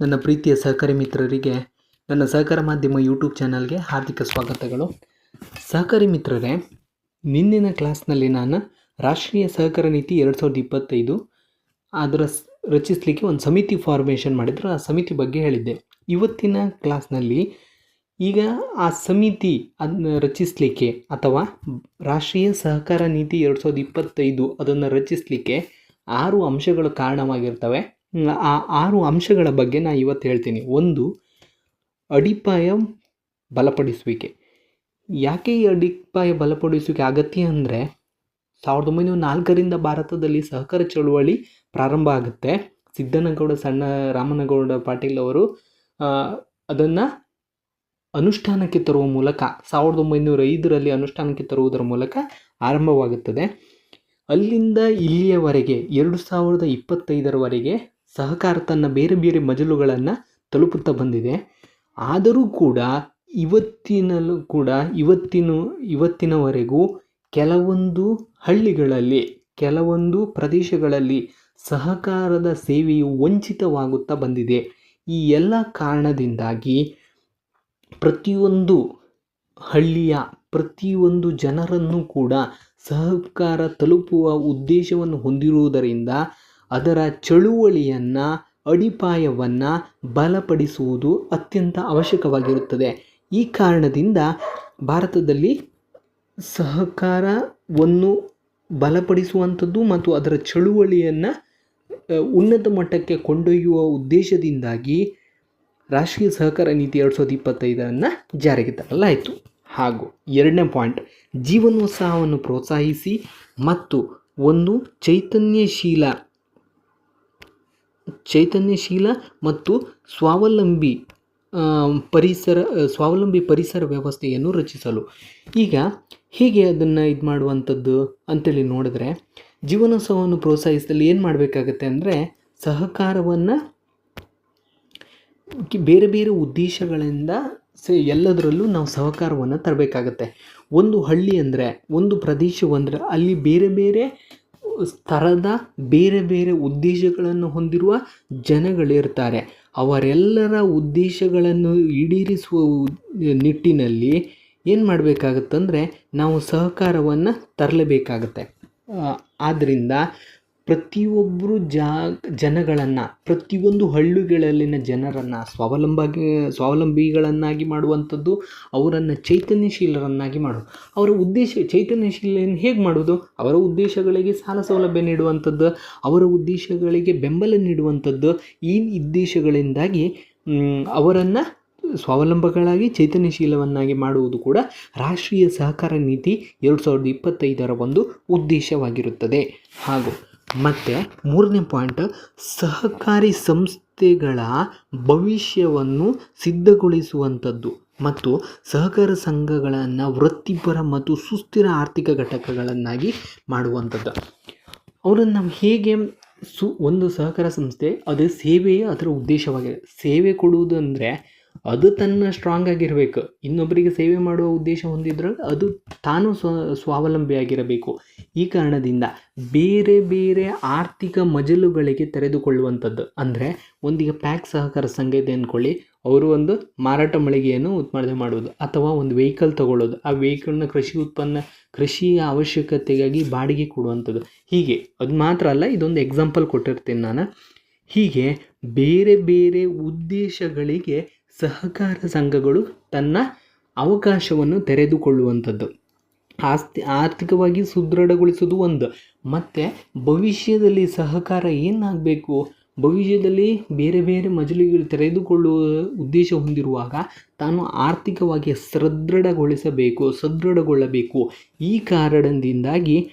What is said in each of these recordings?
ನನ್ನ ಪ್ರೀತಿಯ ಸಹಕಾರಿ ಮಿತ್ರರಿಗೆ, ನನ್ನ ಸಹಕಾರ ಮಾಧ್ಯಮ ಯೂಟ್ಯೂಬ್ ಚಾನಲ್ಗೆ ಹಾರ್ದಿಕ ಸ್ವಾಗತಗಳು. ಸಹಕಾರಿ ಮಿತ್ರರೇ, ನಿನ್ನಿನ ಕ್ಲಾಸ್ನಲ್ಲಿ ನಾನು ರಾಷ್ಟ್ರೀಯ ಸಹಕಾರ ನೀತಿ ಎರಡು ಸಾವಿರದ ಇಪ್ಪತ್ತೈದು ಅದರ ರಚಿಸಲಿಕ್ಕೆ ಒಂದು ಸಮಿತಿ ಫಾರ್ಮೇಷನ್ ಮಾಡಿದ್ರು. ಆ ಸಮಿತಿ ಬಗ್ಗೆ ಹೇಳಿದ್ದೆ. ಇವತ್ತಿನ ಕ್ಲಾಸ್ನಲ್ಲಿ ಈಗ ಆ ಸಮಿತಿ ಅದನ್ನ ರಚಿಸಲಿಕ್ಕೆ ಅಥವಾ ರಾಷ್ಟ್ರೀಯ ಸಹಕಾರ ನೀತಿ ಎರಡು ಸಾವಿರದ ಇಪ್ಪತ್ತೈದು ಅದನ್ನು ರಚಿಸಲಿಕ್ಕೆ ಆರು ಅಂಶಗಳು ಕಾರಣವಾಗಿರ್ತವೆ. ಆ ಆರು ಅಂಶಗಳ ಬಗ್ಗೆ ನಾನು ಇವತ್ತು ಹೇಳ್ತೀನಿ. ಒಂದು, ಅಡಿಪಾಯ ಬಲಪಡಿಸುವಿಕೆ. ಯಾಕೆ ಈ ಅಡಿಪಾಯ ಬಲಪಡಿಸುವಿಕೆ ಅಗತ್ಯ ಅಂದರೆ, ಸಾವಿರದ ಒಂಬೈನೂರ ನಾಲ್ಕರಿಂದ ಭಾರತದಲ್ಲಿ ಸಹಕಾರ ಚಳುವಳಿ ಪ್ರಾರಂಭ ಆಗುತ್ತೆ. ಸಿದ್ದನಗೌಡ, ಸಣ್ಣ ರಾಮನಗೌಡ ಪಾಟೀಲ್ ಅವರು ಅದನ್ನು ಅನುಷ್ಠಾನಕ್ಕೆ ತರುವ ಮೂಲಕ, ಸಾವಿರದ ಒಂಬೈನೂರ ಐದರಲ್ಲಿ ಅನುಷ್ಠಾನಕ್ಕೆ ತರುವುದರ ಮೂಲಕ ಆರಂಭವಾಗುತ್ತದೆ. ಅಲ್ಲಿಂದ ಇಲ್ಲಿಯವರೆಗೆ, ಎರಡು ಸಾವಿರದ ಇಪ್ಪತ್ತೈದರವರೆಗೆ ಸಹಕಾರ ತನ್ನ ಬೇರೆ ಬೇರೆ ಮಜಲುಗಳನ್ನು ತಲುಪುತ್ತಾ ಬಂದಿದೆ. ಆದರೂ ಕೂಡ ಇವತ್ತಿನಲ್ಲೂ ಕೂಡ ಇವತ್ತಿನ, ಇವತ್ತಿನವರೆಗೂ ಕೆಲವೊಂದು ಹಳ್ಳಿಗಳಲ್ಲಿ, ಕೆಲವೊಂದು ಪ್ರದೇಶಗಳಲ್ಲಿ ಸಹಕಾರದ ಸೇವೆಯು ವಂಚಿತವಾಗುತ್ತಾ ಬಂದಿದೆ. ಈ ಎಲ್ಲ ಕಾರಣದಿಂದಾಗಿ ಪ್ರತಿಯೊಂದು ಹಳ್ಳಿಯ ಪ್ರತಿಯೊಂದು ಜನರನ್ನು ಕೂಡ ಸಹಕಾರ ತಲುಪುವ ಉದ್ದೇಶವನ್ನು ಹೊಂದಿರುವುದರಿಂದ ಅದರ ಚಳುವಳಿಯನ್ನು, ಅಡಿಪಾಯವನ್ನು ಬಲಪಡಿಸುವುದು ಅತ್ಯಂತ ಅವಶ್ಯಕವಾಗಿರುತ್ತದೆ. ಈ ಕಾರಣದಿಂದ ಭಾರತದಲ್ಲಿ ಸಹಕಾರವನ್ನು ಬಲಪಡಿಸುವಂಥದ್ದು ಮತ್ತು ಅದರ ಚಳುವಳಿಯನ್ನು ಉನ್ನತ ಮಟ್ಟಕ್ಕೆ ಕೊಂಡೊಯ್ಯುವ ಉದ್ದೇಶದಿಂದಾಗಿ ರಾಷ್ಟ್ರೀಯ ಸಹಕಾರ ನೀತಿ ಎರಡು ಸಾವಿರದ ಇಪ್ಪತ್ತೈದನ್ನು ಜಾರಿಗೆ ತರಲಾಯಿತು. ಹಾಗೂ ಎರಡನೇ ಪಾಯಿಂಟ್, ಜೀವನೋತ್ಸಾಹವನ್ನು ಪ್ರೋತ್ಸಾಹಿಸಿ ಮತ್ತು ಒಂದು ಚೈತನ್ಯಶೀಲ ಚೈತನ್ಯಶೀಲ ಮತ್ತು ಸ್ವಾವಲಂಬಿ ಪರಿಸರ ಸ್ವಾವಲಂಬಿ ಪರಿಸರ ವ್ಯವಸ್ಥೆಯನ್ನು ರಚಿಸಲು. ಈಗ ಹೇಗೆ ಅದನ್ನು ಇದು ಮಾಡುವಂಥದ್ದು ಅಂತೇಳಿ ನೋಡಿದ್ರೆ, ಜೀವನೋತ್ಸವವನ್ನು ಪ್ರೋತ್ಸಾಹಿಸಲು ಏನು ಮಾಡಬೇಕಾಗತ್ತೆ ಅಂದರೆ ಸಹಕಾರವನ್ನು ಬೇರೆ ಬೇರೆ ಉದ್ದೇಶಗಳಿಂದ ಸೇ, ಎಲ್ಲದರಲ್ಲೂ ನಾವು ಸಹಕಾರವನ್ನು ತರಬೇಕಾಗತ್ತೆ. ಒಂದು ಹಳ್ಳಿ ಅಂದರೆ, ಒಂದು ಪ್ರದೇಶವಂದರೆ ಅಲ್ಲಿ ಬೇರೆ ಬೇರೆ ಥರದ ಬೇರೆ ಬೇರೆ ಉದ್ದೇಶಗಳನ್ನು ಹೊಂದಿರುವ ಜನಗಳಿರ್ತಾರೆ. ಅವರೆಲ್ಲರ ಉದ್ದೇಶಗಳನ್ನು ಈಡೇರಿಸುವ ನಿಟ್ಟಿನಲ್ಲಿ ಏನು ಮಾಡಬೇಕಾಗತ್ತಂದರೆ ನಾವು ಸಹಕಾರವನ್ನು ತರಲೇಬೇಕಾಗತ್ತೆ. ಆದ್ದರಿಂದ ಪ್ರತಿಯೊಬ್ಬರು ಜಾ ಜನಗಳನ್ನು, ಪ್ರತಿಯೊಂದು ಹಳ್ಳಿಗಳಲ್ಲಿನ ಜನರನ್ನು ಸ್ವಾವಲಂಬಿ ಸ್ವಾವಲಂಬಿಗಳನ್ನಾಗಿ ಮಾಡುವಂಥದ್ದು ಅವರನ್ನು ಚೈತನ್ಯಶೀಲರನ್ನಾಗಿ ಮಾಡೋದು. ಅವರ ಉದ್ದೇಶ ಚೈತನ್ಯಶೀಲನ ಹೇಗೆ ಮಾಡೋದು? ಅವರ ಉದ್ದೇಶಗಳಿಗೆ ಸಾಲ ಸೌಲಭ್ಯ ನೀಡುವಂಥದ್ದು, ಅವರ ಉದ್ದೇಶಗಳಿಗೆ ಬೆಂಬಲ ನೀಡುವಂಥದ್ದು, ಈ ಉದ್ದೇಶಗಳಿಂದಾಗಿ ಅವರನ್ನು ಸ್ವಾವಲಂಬಗಳಾಗಿ, ಚೈತನ್ಯಶೀಲವನ್ನಾಗಿ ಮಾಡುವುದು ಕೂಡ ರಾಷ್ಟ್ರೀಯ ಸಹಕಾರ ನೀತಿ ಎರಡು ಸಾವಿರದ ಇಪ್ಪತ್ತೈದರ ಒಂದು ಉದ್ದೇಶವಾಗಿರುತ್ತದೆ. ಹಾಗೂ ಮತ್ತು ಮೂರನೇ ಪಾಯಿಂಟ್ ಸಹಕಾರಿ ಸಂಸ್ಥೆಗಳ ಭವಿಷ್ಯವನ್ನು ಸಿದ್ಧಗೊಳಿಸುವಂಥದ್ದು ಮತ್ತು ಸಹಕಾರ ಸಂಘಗಳನ್ನು ವೃತ್ತಿಪರ ಮತ್ತು ಸುಸ್ಥಿರ ಆರ್ಥಿಕ ಘಟಕಗಳನ್ನಾಗಿ ಮಾಡುವಂಥದ್ದು. ಅವರನ್ನು ನಾವು ಹೇಗೆ ಸು ಒಂದು ಸಹಕಾರ ಸಂಸ್ಥೆ, ಅದು ಸೇವೆಯೇ ಅದರ ಉದ್ದೇಶವಾಗಿದೆ. ಸೇವೆ ಕೊಡುವುದು ಅಂದರೆ ಅದು ತನ್ನ ಸ್ಟ್ರಾಂಗ್ ಆಗಿರಬೇಕು. ಇನ್ನೊಬ್ಬರಿಗೆ ಸೇವೆ ಮಾಡುವ ಉದ್ದೇಶ ಹೊಂದಿದ್ರೆ ಅದು ತಾನು ಸ್ವ ಸ್ವಾವಲಂಬಿಯಾಗಿರಬೇಕು ಈ ಕಾರಣದಿಂದ ಬೇರೆ ಬೇರೆ ಆರ್ಥಿಕ ಮಜಲುಗಳಿಗೆ ತೆರೆದುಕೊಳ್ಳುವಂಥದ್ದು. ಅಂದರೆ ಒಂದೀಗ ಪ್ಯಾಕ್ ಸಹಕಾರ ಸಂಘ ಇದೆ ಅಂದ್ಕೊಳ್ಳಿ ಅವರು ಒಂದು ಮಾರಾಟ ಮಳಿಗೆಯನ್ನು ಉತ್ಪಾದನೆ ಮಾಡುವುದು, ಅಥವಾ ಒಂದು ವೆಹಿಕಲ್ ತಗೊಳ್ಳೋದು. ಆ ವೆಹಿಕಲ್ನ ಕೃಷಿ ಉತ್ಪನ್ನ, ಕೃಷಿಯ ಅವಶ್ಯಕತೆಗಾಗಿ ಬಾಡಿಗೆ ಕೊಡುವಂಥದ್ದು. ಹೀಗೆ, ಅದು ಮಾತ್ರ ಅಲ್ಲ, ಇದೊಂದು ಎಕ್ಸಾಂಪಲ್ ಕೊಟ್ಟಿರ್ತೀನಿ ನಾನು. ಹೀಗೆ ಬೇರೆ ಬೇರೆ ಉದ್ದೇಶಗಳಿಗೆ ಸಹಕಾರ ಸಂಘಗಳು ತನ್ನ ಅವಕಾಶವನ್ನು ತೆರೆದುಕೊಳ್ಳುವಂಥದ್ದು. ಆಸ್ತಿ, ಆರ್ಥಿಕವಾಗಿ ಸುದೃಢಗೊಳಿಸೋದು ಒಂದು. ಮತ್ತು ಭವಿಷ್ಯದಲ್ಲಿ ಸಹಕಾರ ಏನಾಗಬೇಕು? ಭವಿಷ್ಯದಲ್ಲಿ ಬೇರೆ ಬೇರೆ ಮಜಲಿಗಳು ತೆರೆದುಕೊಳ್ಳುವ ಉದ್ದೇಶ ಹೊಂದಿರುವಾಗ ತಾನು ಆರ್ಥಿಕವಾಗಿ ಸದೃಢಗೊಳಿಸಬೇಕು, ಸದೃಢಗೊಳ್ಳಬೇಕು. ಈ ಕಾರಣದಿಂದಾಗಿ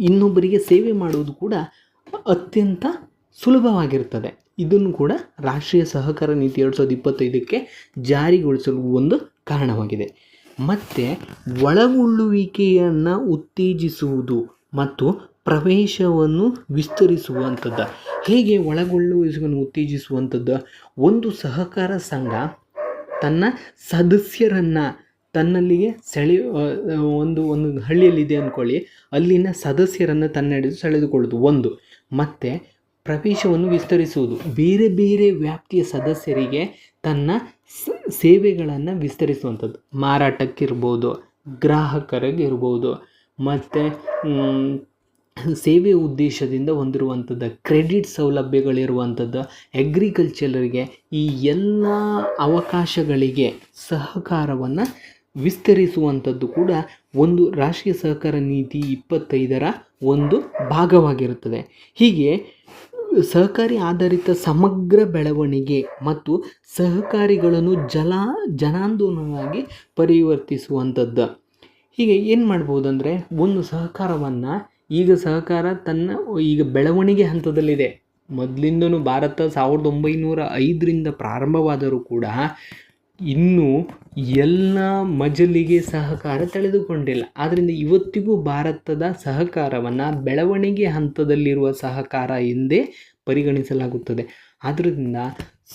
ಇನ್ನೊಬ್ಬರಿಗೆ ಸೇವೆ ಮಾಡುವುದು ಕೂಡ ಅತ್ಯಂತ ಸುಲಭವಾಗಿರ್ತದೆ ಇದನ್ನು ಕೂಡ ರಾಷ್ಟ್ರೀಯ ಸಹಕಾರ ನೀತಿ ಎರಡು ಸಾವಿರದ ಇಪ್ಪತ್ತೈದಕ್ಕೆ ಜಾರಿಗೊಳಿಸಲು ಒಂದು ಕಾರಣವಾಗಿದೆ. ಮತ್ತು ಒಳಗೊಳ್ಳುವಿಕೆಯನ್ನು ಉತ್ತೇಜಿಸುವುದು ಮತ್ತು ಪ್ರವೇಶವನ್ನು ವಿಸ್ತರಿಸುವಂಥದ್ದು. ಹೇಗೆ ಒಳಗೊಳ್ಳುವಿಕೆಯನ್ನು ಉತ್ತೇಜಿಸುವಂಥದ್ದು? ಒಂದು ಸಹಕಾರ ಸಂಘ ತನ್ನ ಸದಸ್ಯರನ್ನು ತನ್ನಲ್ಲಿಗೆ ಸೆಳೆ ಒಂದು ಒಂದು ಹಳ್ಳಿಯಲ್ಲಿದೆ ಅಂದ್ಕೊಳ್ಳಿ ಅಲ್ಲಿನ ಸದಸ್ಯರನ್ನು ತನ್ನ ಹಿಡಿದು ಸೆಳೆದುಕೊಳ್ಳೋದು. ಒಂದು. ಮತ್ತು ಪ್ರವೇಶವನ್ನು ವಿಸ್ತರಿಸುವುದು. ಬೇರೆ ಬೇರೆ ವ್ಯಾಪ್ತಿಯ ಸದಸ್ಯರಿಗೆ ತನ್ನ ಸೇವೆಗಳನ್ನು ವಿಸ್ತರಿಸುವಂಥದ್ದು. ಮಾರಾಟಕ್ಕಿರ್ಬೋದು, ಗ್ರಾಹಕರಿಗಿರ್ಬೋದು, ಮತ್ತು ಸೇವೆ ಉದ್ದೇಶದಿಂದ ಹೊಂದಿರುವಂಥದ್ದು, ಕ್ರೆಡಿಟ್ ಸೌಲಭ್ಯಗಳಿರುವಂಥದ್ದು ಅಗ್ರಿಕಲ್ಚರರಿಗೆ ಈ ಎಲ್ಲ ಅವಕಾಶಗಳಿಗೆ ಸಹಕಾರವನ್ನು ವಿಸ್ತರಿಸುವಂಥದ್ದು ಕೂಡ ಒಂದು ರಾಷ್ಟ್ರೀಯ ಸಹಕಾರ ನೀತಿ ಇಪ್ಪತ್ತೈದರ ಒಂದು ಭಾಗವಾಗಿರುತ್ತದೆ. ಹೀಗೆ ಸಹಕಾರಿ ಆಧಾರಿತ ಸಮಗ್ರ ಬೆಳವಣಿಗೆ ಮತ್ತು ಸಹಕಾರಿಗಳನ್ನು ಜಲ ಜನಾಂದೋಲನವಾಗಿ ಪರಿವರ್ತಿಸುವಂಥದ್ದು. ಹೀಗೆ ಏನು ಮಾಡ್ಬೋದಂದರೆ, ಒಂದು ಸಹಕಾರವನ್ನು ಈಗ ಸಹಕಾರ ತನ್ನ ಈಗ ಬೆಳವಣಿಗೆ ಹಂತದಲ್ಲಿದೆ. ಮೊದಲಿಂದನೂ ಭಾರತ ಸಾವಿರದ ಒಂಬೈನೂರ ಐದರಿಂದ ಪ್ರಾರಂಭವಾದರೂ ಕೂಡ ಇನ್ನೂ ಎಲ್ಲ ಮಜಲಿಗೆ ಸಹಕಾರ ತಳೆದುಕೊಂಡಿಲ್ಲ. ಆದ್ದರಿಂದ ಇವತ್ತಿಗೂ ಭಾರತದ ಸಹಕಾರವನ್ನು ಬೆಳವಣಿಗೆ ಹಂತದಲ್ಲಿರುವ ಸಹಕಾರ ಎಂದೇ ಪರಿಗಣಿಸಲಾಗುತ್ತದೆ. ಆದ್ದರಿಂದ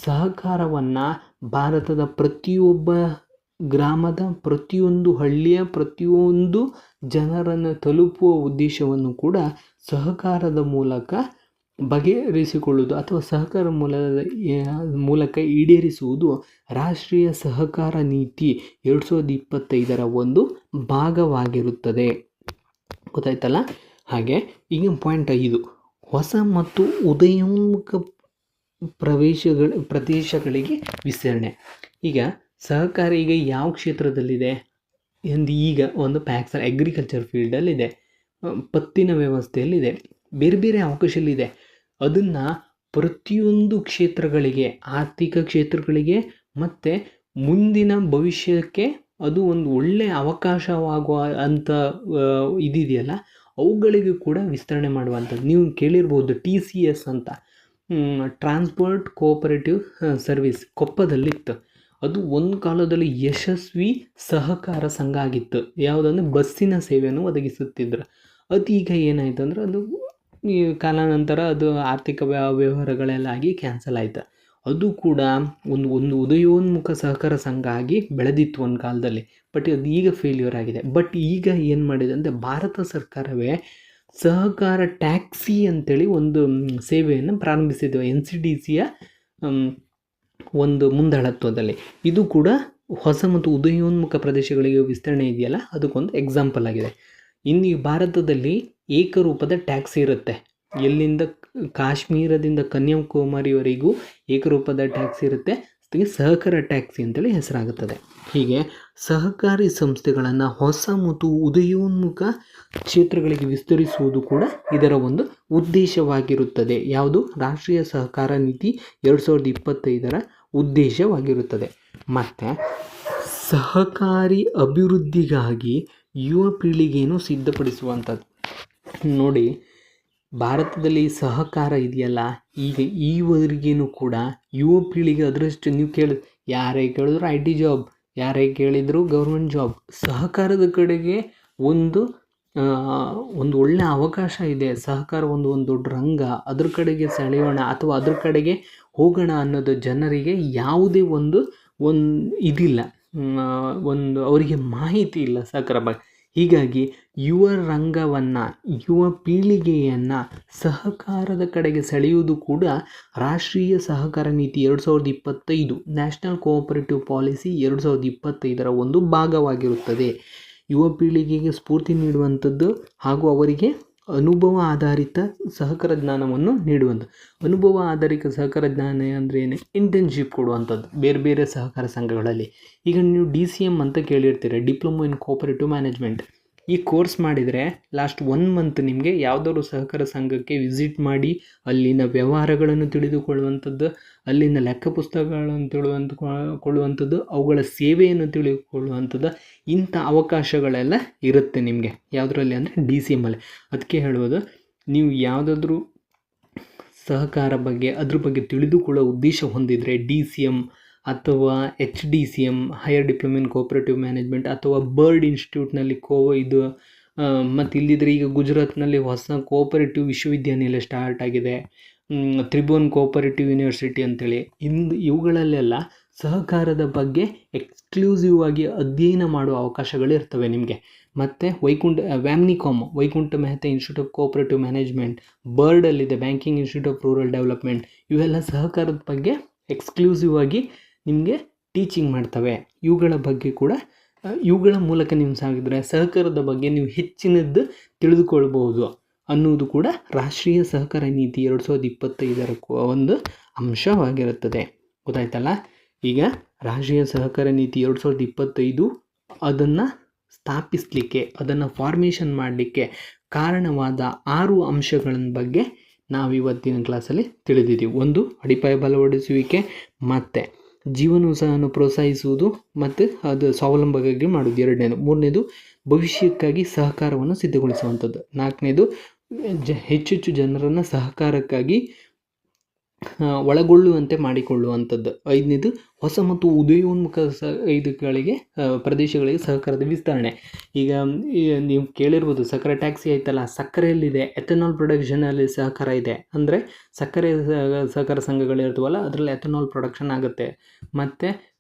ಸಹಕಾರವನ್ನು ಭಾರತದ ಪ್ರತಿಯೊಬ್ಬ ಗ್ರಾಮದ ಪ್ರತಿಯೊಂದು ಹಳ್ಳಿಯ ಪ್ರತಿಯೊಂದು ಜನರನ್ನು ತಲುಪುವ ಉದ್ದೇಶವನ್ನು ಕೂಡ ಸಹಕಾರದ ಮೂಲಕ ಬಗೆಹರಿಸಿಕೊಳ್ಳುವುದು ಅಥವಾ ಸಹಕಾರ ಮೂಲದ ಮೂಲಕ ಈಡೇರಿಸುವುದು ರಾಷ್ಟ್ರೀಯ ಸಹಕಾರ ನೀತಿ ಎರಡು ಸಾವಿರದ ಇಪ್ಪತ್ತೈದರ ಒಂದು ಭಾಗವಾಗಿರುತ್ತದೆ. ಗೊತ್ತಾಯ್ತಲ್ಲ? ಹಾಗೆ ಈಗ ಪಾಯಿಂಟ್ ಐದು. ಹೊಸ ಮತ್ತು ಉದಯೋನ್ಮುಖ ಪ್ರವೇಶಗಳ, ಪ್ರದೇಶಗಳಿಗೆ ವಿಸ್ತರಣೆ. ಈಗ ಸಹಕಾರ ಈಗ ಯಾವ ಕ್ಷೇತ್ರದಲ್ಲಿದೆ? ಎಂದು ಈಗ ಒಂದು ಪ್ಯಾಕ್ಸರ್ ಅಗ್ರಿಕಲ್ಚರ್ ಫೀಲ್ಡಲ್ಲಿದೆ ಪತ್ತಿನ ವ್ಯವಸ್ಥೆಯಲ್ಲಿದೆ. ಬೇರೆ ಬೇರೆ ಅವಕಾಶಗಳಿದೆ. ಅದನ್ನು ಪ್ರತಿಯೊಂದು ಕ್ಷೇತ್ರಗಳಿಗೆ, ಆರ್ಥಿಕ ಕ್ಷೇತ್ರಗಳಿಗೆ ಮತ್ತು ಮುಂದಿನ ಭವಿಷ್ಯಕ್ಕೆ ಅದು ಒಂದು ಒಳ್ಳೆಯ ಅವಕಾಶವಾಗುವ ಅಂಥ ಇದಿದೆಯಲ್ಲ, ಅವುಗಳಿಗೂ ಕೂಡ ವಿಸ್ತರಣೆ ಮಾಡುವಂಥದ್ದು. ನೀವು ಕೇಳಿರ್ಬೋದು ಟಿ ಸಿ ಎಸ್ ಅಂತ. ಟ್ರಾನ್ಸ್ಪೋರ್ಟ್ ಕೋಆಪರೇಟಿವ್ ಸರ್ವಿಸ್ ಕೊಪ್ಪದಲ್ಲಿತ್ತು. ಅದು ಒಂದು ಕಾಲದಲ್ಲಿ ಯಶಸ್ವಿ ಸಹಕಾರ ಸಂಘ ಆಗಿತ್ತು. ಯಾವುದಂದ್ರೆ ಬಸ್ಸಿನ ಸೇವೆಯನ್ನು ಒದಗಿಸುತ್ತಿದ್ರು. ಅದು ಈಗ ಏನಾಯ್ತು ಅಂದ್ರೆ ಅದು ಈ ಕಾಲಾನಂತರ ಅದು ಆರ್ಥಿಕ ವ್ಯವಹಾರಗಳೆಲ್ಲ ಆಗಿ ಕ್ಯಾನ್ಸಲ್ ಆಯಿತು. ಅದು ಕೂಡ ಒಂದು ಒಂದು ಉದಯೋನ್ಮುಖ ಸಹಕಾರ ಸಂಘ ಆಗಿ ಬೆಳೆದಿತ್ತು ಒಂದು ಕಾಲದಲ್ಲಿ. ಬಟ್ ಅದು ಈಗ ಫೇಲ್ಯೂರ್ ಆಗಿದೆ. ಬಟ್ ಈಗ ಏನು ಮಾಡಿದೆ ಅಂದರೆ ಭಾರತ ಸರ್ಕಾರವೇ ಸಹಕಾರ ಟ್ಯಾಕ್ಸಿ ಅಂತೇಳಿ ಒಂದು ಸೇವೆಯನ್ನು ಪ್ರಾರಂಭಿಸಿದ್ದೆವು ಎನ್ ಸಿ ಡಿ ಸಿಯ ಒಂದು ಮುಂದಾಳತ್ವದಲ್ಲಿ. ಇದು ಕೂಡ ಹೊಸ ಮತ್ತು ಉದಯೋನ್ಮುಖ ಪ್ರದೇಶಗಳಿಗೆ ವಿಸ್ತರಣೆ ಇದೆಯಲ್ಲ? ಅದಕ್ಕೊಂದು ಎಕ್ಸಾಂಪಲ್ ಆಗಿದೆ. ಇನ್ನು ಈ ಭಾರತದಲ್ಲಿ ಏಕರೂಪದ ಟ್ಯಾಕ್ಸಿ ಇರುತ್ತೆ. ಎಲ್ಲಿಂದ ಕಾಶ್ಮೀರದಿಂದ ಕನ್ಯಾಕುಮಾರಿವರೆಗೂ ಏಕರೂಪದ ಟ್ಯಾಕ್ಸ್ ಇರುತ್ತೆ. ಜೊತೆಗೆ ಸಹಕಾರ ಟ್ಯಾಕ್ಸಿ ಅಂತೇಳಿ ಹೆಸರಾಗುತ್ತದೆ. ಹೀಗೆ ಸಹಕಾರಿ ಸಂಸ್ಥೆಗಳನ್ನು ಹೊಸ ಮತ್ತು ಉದಯೋನ್ಮುಖ ಕ್ಷೇತ್ರಗಳಿಗೆ ವಿಸ್ತರಿಸುವುದು ಕೂಡ ಇದರ ಒಂದು ಉದ್ದೇಶವಾಗಿರುತ್ತದೆ. ಯಾವುದು? ರಾಷ್ಟ್ರೀಯ ಸಹಕಾರ ನೀತಿ ಎರಡು ಸಾವಿರದ ಇಪ್ಪತ್ತೈದರ ಉದ್ದೇಶವಾಗಿರುತ್ತದೆ. ಮತ್ತು ಸಹಕಾರಿ ಅಭಿವೃದ್ಧಿಗಾಗಿ ಯುವ ಪೀಳಿಗೆಯನ್ನು ಸಿದ್ಧಪಡಿಸುವಂಥದ್ದು. ನೋಡಿ, ಭಾರತದಲ್ಲಿ ಸಹಕಾರ ಇದೆಯಲ್ಲ? ಈಗ ಈವರೆಗೇನು ಕೂಡ ಯುವ ಪೀಳಿಗೆ ಅದರಷ್ಟು ನೀವು ಕೇಳಿ, ಯಾರೇ ಕೇಳಿದ್ರು ಐ ಟಿ ಜಾಬ್ ಯಾರೇ ಕೇಳಿದರೂ ಗೌರ್ಮೆಂಟ್ ಜಾಬ್ ಸಹಕಾರದ ಕಡೆಗೆ ಒಂದು ಒಂದು ಒಳ್ಳೆಯ ಅವಕಾಶ ಇದೆ. ಸಹಕಾರ ಒಂದು ಒಂದು ದೊಡ್ಡ ರಂಗ. ಅದ್ರ ಕಡೆಗೆ ಸೆಳೆಯೋಣ ಅಥವಾ ಅದ್ರ ಕಡೆಗೆ ಹೋಗೋಣ ಅನ್ನೋದು ಜನರಿಗೆ ಯಾವುದೇ ಒಂದು ಒಂದು ಇದಿಲ್ಲ. ಒಂದು ಅವರಿಗೆ ಮಾಹಿತಿ ಇಲ್ಲ ಸಹಕಾರ ಬಗ್ಗೆ. ಹೀಗಾಗಿ ಯುವ ರಂಗವನ್ನು, ಯುವ ಪೀಳಿಗೆಯನ್ನು ಸಹಕಾರದ ಕಡೆಗೆ ಸೆಳೆಯುವುದು ಕೂಡ ರಾಷ್ಟ್ರೀಯ ಸಹಕಾರ ನೀತಿ ಎರಡು ಸಾವಿರದ ಇಪ್ಪತ್ತೈದು ನ್ಯಾಷನಲ್ ಕೋಆಪರೇಟಿವ್ ಪಾಲಿಸಿ ಎರಡು ಸಾವಿರದ ಇಪ್ಪತ್ತೈದರ ಒಂದು ಭಾಗವಾಗಿರುತ್ತದೆ. ಯುವ ಪೀಳಿಗೆಗೆ ಸ್ಫೂರ್ತಿ ನೀಡುವಂಥದ್ದು ಹಾಗೂ ಅವರಿಗೆ ಅನುಭವ ಆಧಾರಿತ ಸಹಕಾರ ಜ್ಞಾನವನ್ನು ನೀಡುವಂಥ ಅನುಭವ ಆಧಾರಿತ ಸಹಕಾರ ಜ್ಞಾನ ಅಂದರೆ ಏನು? ಇಂಟರ್ನ್ಶಿಪ್ ಕೊಡುವಂಥದ್ದು. ಬೇರೆ ಬೇರೆ ಸಹಕಾರ ಸಂಘಗಳಲ್ಲಿ. ಈಗ ನೀವು ಡಿ ಸಿ ಎಂ ಅಂತ ಕೇಳಿರ್ತೀರ. ಡಿಪ್ಲೊಮೊ ಇನ್ ಕೋಪರೇಟಿವ್ ಮ್ಯಾನೇಜ್ಮೆಂಟ್ ಈ ಕೋರ್ಸ್ ಮಾಡಿದರೆ ಲಾಸ್ಟ್ ಒನ್ ಮಂತ್ ನಿಮಗೆ ಯಾವುದಾದ್ರು ಸಹಕಾರ ಸಂಘಕ್ಕೆ ವಿಸಿಟ್ ಮಾಡಿ, ಅಲ್ಲಿನ ವ್ಯವಹಾರಗಳನ್ನು ತಿಳಿದುಕೊಳ್ಳುವಂಥದ್ದು, ಅಲ್ಲಿನ ಲೆಕ್ಕ ಪುಸ್ತಕಗಳನ್ನು ತಿಳುವಂತ ಕೊಳ್ಳುವಂಥದ್ದು, ಅವುಗಳ ಸೇವೆಯನ್ನು ತಿಳಿದುಕೊಳ್ಳುವಂಥದ್ದು, ಇಂಥ ಅವಕಾಶಗಳೆಲ್ಲ ಇರುತ್ತೆ ನಿಮಗೆ. ಯಾವುದರಲ್ಲಿ ಅಂದರೆ ಡಿ ಸಿ ಎಮ್ಮಲ್ಲಿ ಅದಕ್ಕೆ ಹೇಳುವುದು ನೀವು ಯಾವುದಾದ್ರೂ ಸಹಕಾರ ಬಗ್ಗೆ, ಅದ್ರ ಬಗ್ಗೆ ತಿಳಿದುಕೊಳ್ಳೋ ಉದ್ದೇಶ ಹೊಂದಿದರೆ ಡಿ ಸಿ ಎಂ ಅಥವಾ H D C M higher diploma in cooperative management ಅಥವಾ ಬರ್ಡ್ ಇನ್ಸ್ಟಿಟ್ಯೂಟ್ನಲ್ಲಿ ಕೋ ಇದು ಮತ್ತು ಇಲ್ಲದಿದ್ದರೆ ಈಗ ಗುಜರಾತ್ನಲ್ಲಿ ಹೊಸ ಕೋಆಪರೇಟಿವ್ ವಿಶ್ವವಿದ್ಯಾನಿಲಯ ಸ್ಟಾರ್ಟ್ ಆಗಿದೆ. ತ್ರಿಭುವನ್ ಕೋಆಪರೇಟಿವ್ ಯೂನಿವರ್ಸಿಟಿ ಅಂತೇಳಿ. ಇಂದು ಇವುಗಳಲ್ಲೆಲ್ಲ ಸಹಕಾರದ ಬಗ್ಗೆ ಎಕ್ಸ್ಕ್ಲೂಸಿವ್ ಆಗಿ ಅಧ್ಯಯನ ಮಾಡುವ ಅವಕಾಶಗಳಿರ್ತವೆ ನಿಮಗೆ. ಮತ್ತು Vaikunth VAMNICOM, Vaikunth Mehta institute of cooperative management ಬರ್ಡಲ್ಲಿದೆ banking institute of rural development ಇವೆಲ್ಲ ಸಹಕಾರದ ಬಗ್ಗೆ ಎಕ್ಸ್ಕ್ಲೂಸಿವ್ ಆಗಿ ನಿಮಗೆ ಟೀಚಿಂಗ್ ಮಾಡ್ತವೆ. ಇವುಗಳ ಬಗ್ಗೆ ಕೂಡ ಇವುಗಳ ಮೂಲಕ ನೀವು ಸಾಗಿದರೆ ಸಹಕಾರದ ಬಗ್ಗೆ ನೀವು ಹೆಚ್ಚಿನದ್ದು ತಿಳಿದುಕೊಳ್ಬಹುದು ಅನ್ನುವುದು ಕೂಡ ರಾಷ್ಟ್ರೀಯ ಸಹಕಾರ ನೀತಿ ಎರಡು ಸಾವಿರದ ಇಪ್ಪತ್ತೈದರ ಒಂದು ಅಂಶವಾಗಿರುತ್ತದೆ. ಗೊತ್ತಾಯ್ತಲ್ಲ? ಈಗ ರಾಷ್ಟ್ರೀಯ ಸಹಕಾರ ನೀತಿ ಎರಡು ಸಾವಿರದ ಇಪ್ಪತ್ತೈದು ಅದನ್ನು ಸ್ಥಾಪಿಸಲಿಕ್ಕೆ, ಅದನ್ನು ಫಾರ್ಮೇಷನ್ ಮಾಡಲಿಕ್ಕೆ ಕಾರಣವಾದ ಆರು ಅಂಶಗಳ ಬಗ್ಗೆ ನಾವು ಇವತ್ತಿನ ಕ್ಲಾಸಲ್ಲಿ ತಿಳಿದಿದ್ದೀವಿ. ಒಂದು, ಅಡಿಪಾಯ ಬಲವಡಿಸುವಿಕೆ ಮತ್ತು ಜೀವನೋತ್ಸಾಹವನ್ನು ಪ್ರೋತ್ಸಾಹಿಸುವುದು ಮತ್ತು ಅದು ಸ್ವಾವಲಂಬಿಗಾಗಿ ಮಾಡುವುದು. ಎರಡನೇದು. ಮೂರನೇದು, ಭವಿಷ್ಯಕ್ಕಾಗಿ ಸಹಕಾರವನ್ನು ಸಿದ್ಧಗೊಳಿಸುವಂಥದ್ದು. ನಾಲ್ಕನೇದು, ಜ, ಹೆಚ್ಚೆಚ್ಚು ಜನರನ್ನು ಸಹಕಾರಕ್ಕಾಗಿ ಒಳಗೊಳ್ಳುವಂತೆ ಮಾಡಿಕೊಳ್ಳುವಂಥದ್ದು. ಐದನೇದು, ಹೊಸ ಮತ್ತು ಉದಯೋನ್ಮುಖ ಸ, ಇದುಗಳಿಗೆ ಪ್ರದೇಶಗಳಿಗೆ ಸಹಕಾರದ ವಿಸ್ತರಣೆ. ಈಗ ನೀವು ಕೇಳಿರ್ಬೋದು, ಸಕ್ಕರೆ ಟ್ಯಾಕ್ಸಿ ಆಯ್ತಲ್ಲ, ಸಕ್ಕರೆಯಲ್ಲಿದೆ, ಎಥೆನಾಲ್ ಪ್ರೊಡಕ್ಷನಲ್ಲಿ ಸಹಕಾರ ಇದೆ. ಅಂದರೆ, ಸಕ್ಕರೆ ಸಹ- ಸಹಕಾರ ಸಂಘಗಳಿರ್ತವಲ್ಲ ಅದರಲ್ಲಿ ಎಥೆನಾಲ್ ಪ್ರೊಡಕ್ಷನ್ ಆಗುತ್ತೆ. ಮತ್ತು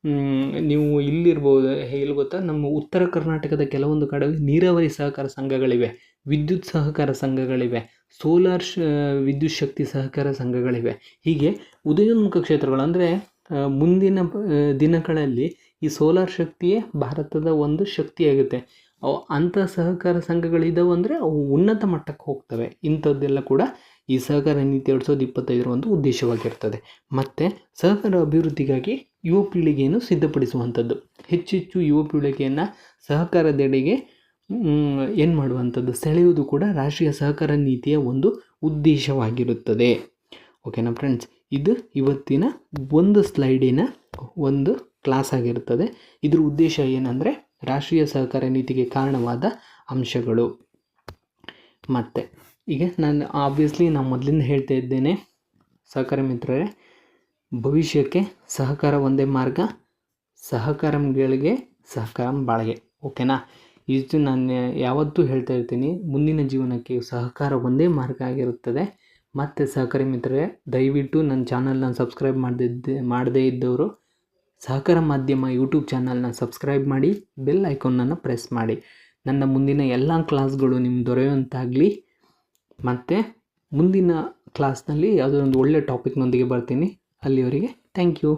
ನೀವು ಇಲ್ಲಿರ್ಬೋದು ಎಲ್ಲಿ ಗೊತ್ತಾ, ನಮ್ಮ ಉತ್ತರ ಕರ್ನಾಟಕದ ಕೆಲವೊಂದು ಕಡೆ ನೀರಾವರಿ ಸಹಕಾರ ಸಂಘಗಳಿವೆ, ವಿದ್ಯುತ್ ಸಹಕಾರ ಸಂಘಗಳಿವೆ. ಸೋಲಾರ್ ಶ, ವಿದ್ಯುತ್ ಶಕ್ತಿ ಸಹಕಾರ ಸಂಘಗಳಿವೆ. ಹೀಗೆ ಉದಯೋನ್ಮುಖ ಕ್ಷೇತ್ರಗಳು ಅಂದರೆ ಮುಂದಿನ ದಿನಗಳಲ್ಲಿ ಈ ಸೋಲಾರ್ ಶಕ್ತಿಯೇ ಭಾರತದ ಒಂದು ಶಕ್ತಿಯಾಗುತ್ತೆ. ಅವು ಅಂಥ ಸಹಕಾರ ಸಂಘಗಳಿದ್ದಾವೆ ಅಂದರೆ ಅವು ಉನ್ನತ ಮಟ್ಟಕ್ಕೆ ಹೋಗ್ತವೆ. ಇಂಥದ್ದೆಲ್ಲ ಕೂಡ ಈ ಸಹಕಾರ ನೀತಿ ಎರಡು ಸಾವಿರದ ಇಪ್ಪತ್ತೈದರ ಒಂದು ಉದ್ದೇಶವಾಗಿರ್ತದೆ. ಮತ್ತು ಸಹಕಾರ ಅಭಿವೃದ್ಧಿಗಾಗಿ ಯುವ ಪೀಳಿಗೆಯನ್ನು ಸಿದ್ಧಪಡಿಸುವಂಥದ್ದು. ಹೆಚ್ಚೆಚ್ಚು ಯುವ ಪೀಳಿಗೆಯನ್ನು ಸಹಕಾರದೆಡೆಗೆ ಏನು ಮಾಡುವಂಥದ್ದು? ಸೆಳೆಯುವುದು ಕೂಡ ರಾಷ್ಟ್ರೀಯ ಸಹಕಾರ ನೀತಿಯ ಒಂದು ಉದ್ದೇಶವಾಗಿರುತ್ತದೆ. ಓಕೆನಾ ಫ್ರೆಂಡ್ಸ್ ಇದು ಇವತ್ತಿನ ಒಂದು ಸ್ಲೈಡಿನ ಒಂದು ಕ್ಲಾಸ್ ಆಗಿರುತ್ತದೆ. ಇದ್ರ ಉದ್ದೇಶ ಏನಂದರೆ ರಾಷ್ಟ್ರೀಯ ಸಹಕಾರ ನೀತಿಗೆ ಕಾರಣವಾದ ಅಂಶಗಳು. ಮತ್ತು, ಈಗ ನಾನು ಆಬ್ವಿಯಸ್ಲಿ ನಾನು ಮೊದಲಿಂದ ಹೇಳ್ತಾ ಇದ್ದೇನೆ, ಸಹಕಾರ ಮಿತ್ರರೇ, ಭವಿಷ್ಯಕ್ಕೆ ಸಹಕಾರ ಒಂದೇ ಮಾರ್ಗ, ಸಹಕಾರಗಳಿಗೆ ಸಹಕಾರ ಬಾಳ್ಗೆ. ಓಕೆನಾ ಇದು ನಾನು ಯಾವತ್ತೂ ಹೇಳ್ತಾ ಇರ್ತೀನಿ, ಮುಂದಿನ ಜೀವನಕ್ಕೆ ಸಹಕಾರ ಒಂದೇ ಮಾರ್ಗ ಆಗಿರುತ್ತದೆ. ಮತ್ತು ಸಹಕಾರಿ ಮಿತ್ರರೇ, ದಯವಿಟ್ಟು ನನ್ನ ಚಾನಲ್ನ ಸಬ್ಸ್ಕ್ರೈಬ್ ಮಾಡದಿದ್ದೆ ಮಾಡದೇ ಇದ್ದವರು, ಸಹಕಾರ ಮಾಧ್ಯಮ ಯೂಟ್ಯೂಬ್ ಚಾನಲ್ನ ಸಬ್ಸ್ಕ್ರೈಬ್ ಮಾಡಿ ಬೆಲ್ ಐಕಾನನ್ನು ಪ್ರೆಸ್ ಮಾಡಿ. ನನ್ನ ಮುಂದಿನ ಎಲ್ಲ ಕ್ಲಾಸ್ಗಳು ನಿಮ್ಗೆ ದೊರೆಯುವಂತಾಗಲಿ. ಮತ್ತು ಮುಂದಿನ ಕ್ಲಾಸ್ನಲ್ಲಿ ಯಾವುದೋ ಒಂದು ಒಳ್ಳೆಯ ಟಾಪಿಕ್ನೊಂದಿಗೆ ಬರ್ತೀನಿ. ಅಲ್ಲಿವರೆಗೆ ಥ್ಯಾಂಕ್ ಯು